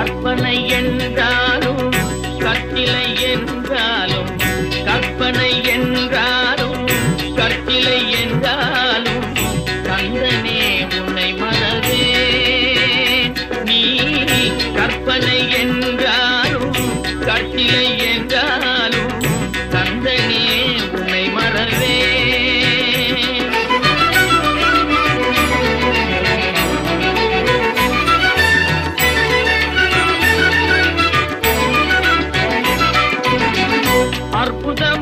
கற்பனை என்றாலும் கற்சிலை என்றாலும் கற்பனை என்றாலும் கற்சிலை என்றாலும் கந்தனே உன்னை மனதே நீ கற்பனை 보자.